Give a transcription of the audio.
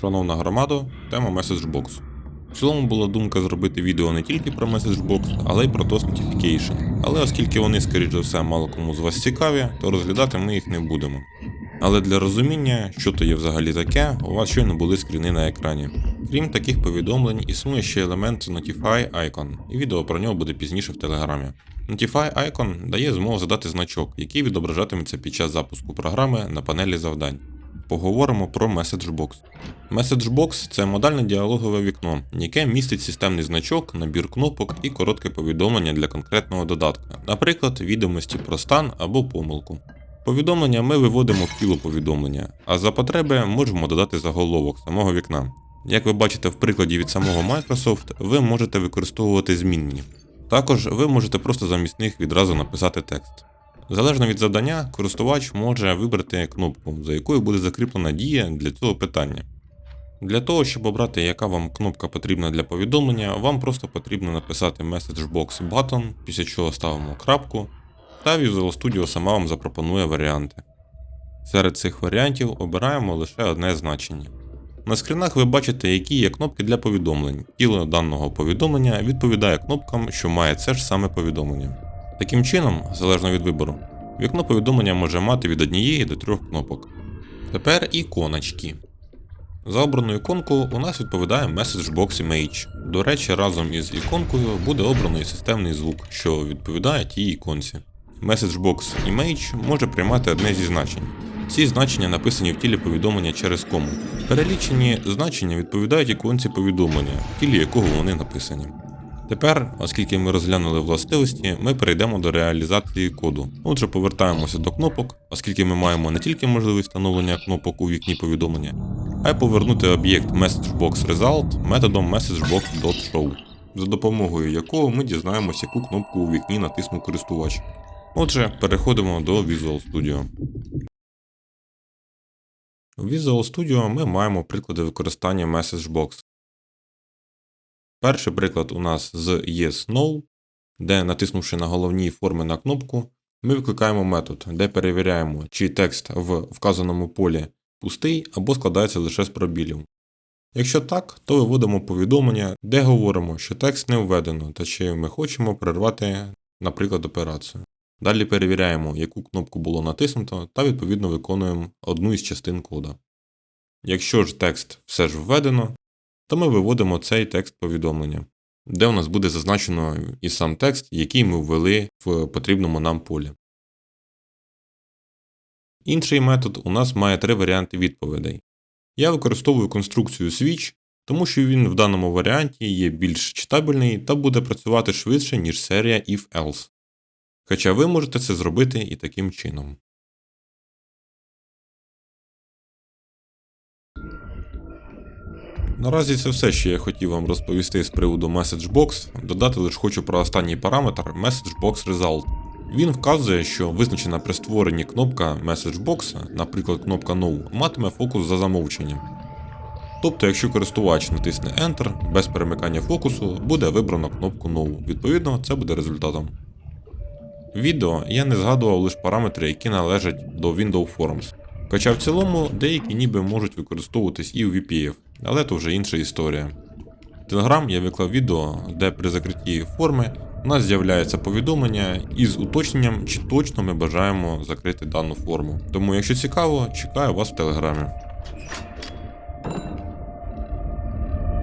Шановна громада, тема MessageBox. В цілому була думка зробити відео не тільки про MessageBox, але й про Toast Notification. Але оскільки вони, скоріш за все, мало кому з вас цікаві, то розглядати ми їх не будемо. Але для розуміння, що то є взагалі таке, у вас щойно були скріни на екрані. Крім таких повідомлень, існує ще елемент Notify Icon, і відео про нього буде пізніше в телеграмі. Notify Icon дає змогу задати значок, який відображатиметься під час запуску програми на панелі завдань. Поговоримо про MessageBox. MessageBox – це модальне діалогове вікно, яке містить системний значок, набір кнопок і коротке повідомлення для конкретного додатка, наприклад, відомості про стан або помилку. Повідомлення ми виводимо в тіло повідомлення, а за потреби можемо додати заголовок самого вікна. Як ви бачите в прикладі від самого Microsoft, ви можете використовувати змінні. Також ви можете просто замість них відразу написати текст. Залежно від завдання, користувач може вибрати кнопку, за якою буде закріплена дія для цього питання. Для того, щоб обрати, яка вам кнопка потрібна для повідомлення, вам просто потрібно написати MessageBox Button, після чого ставимо крапку, та Visual Studio сама вам запропонує варіанти. Серед цих варіантів обираємо лише одне значення. На скрінах ви бачите, які є кнопки для повідомлень. Тіло даного повідомлення відповідає кнопкам, що має це ж саме повідомлення. Таким чином, залежно від вибору, вікно повідомлення може мати від однієї до трьох кнопок. Тепер іконочки. За обрану іконку у нас відповідає MessageBox Image. До речі, разом із іконкою буде обраний системний звук, що відповідає тій іконці. MessageBox Image може приймати одне зі значень. Ці значення написані в тілі повідомлення через кому. Перелічені значення відповідають іконці повідомлення, в тілі якого вони написані. Тепер, оскільки ми розглянули властивості, ми перейдемо до реалізації коду. Отже, повертаємося до кнопок, оскільки ми маємо не тільки можливість встановлення кнопок у вікні повідомлення, а й повернути об'єкт MessageBoxResult методом MessageBox.show, за допомогою якого ми дізнаємося, яку кнопку у вікні натиснув користувач. Отже, переходимо до Visual Studio. У Visual Studio ми маємо приклади використання MessageBox. Перший приклад у нас з Yes No, де натиснувши на головній форми на кнопку, ми викликаємо метод, де перевіряємо, чи текст в вказаному полі пустий або складається лише з пробілів. Якщо так, то виводимо повідомлення, де говоримо, що текст не введено та чи ми хочемо перервати, наприклад, операцію. Далі перевіряємо, яку кнопку було натиснуто, та відповідно виконуємо одну із частин кода. Якщо ж текст все ж введено, то ми виводимо цей текст повідомлення, де у нас буде зазначено і сам текст, який ми ввели в потрібному нам полі. Інший метод у нас має три варіанти відповідей. Я використовую конструкцію switch, тому що він в даному варіанті є більш читабельний та буде працювати швидше, ніж серія if-else. Хоча ви можете це зробити і таким чином. Наразі це все, що я хотів вам розповісти з приводу MessageBox. Додати лише хочу про останній параметр MessageBox Result. Він вказує, що визначена при створенні кнопка MessageBox, наприклад, кнопка No, матиме фокус за замовченням. Тобто, якщо користувач натисне Enter, без перемикання фокусу буде вибрано кнопку No. Відповідно, це буде результатом. Відео я не згадував лише параметри, які належать до Windows Forms. Хоча в цілому деякі ніби можуть використовуватись і у VPF, але то вже інша історія. В Телеграм я виклав відео, де при закритті форми у нас з'являється повідомлення із уточненням, чи точно ми бажаємо закрити дану форму. Тому, якщо цікаво, чекаю вас в Телеграмі.